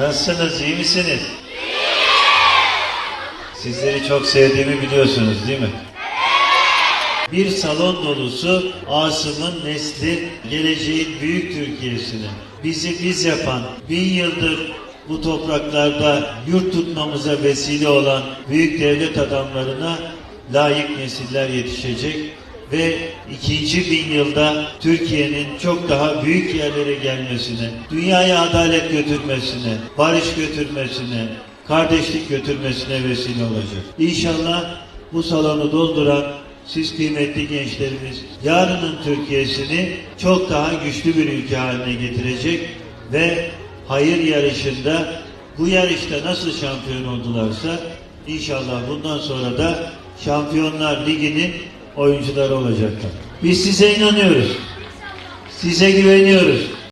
Nasılsınız, iyi misiniz? Sizleri çok sevdiğimi biliyorsunuz değil mi? Bir salon dolusu Asım'ın nesli geleceğin büyük Türkiye'sini bizi biz yapan bin yıldır bu topraklarda yurt tutmamıza vesile olan büyük devlet adamlarına layık nesiller yetişecek ve ikinci bin yılda Türkiye'nin çok daha büyük yerlere gelmesine, dünyaya adalet götürmesine, barış götürmesine, kardeşlik götürmesine vesile olacak. İnşallah bu salonu dolduran siz kıymetli gençlerimiz yarının Türkiye'sini çok daha güçlü bir ülke haline getirecek ve hayır yarışında bu yarışta nasıl şampiyon oldularsa inşallah bundan sonra da Şampiyonlar Ligi'nin oyuncuları olacaklar. Biz size inanıyoruz. Size güveniyoruz.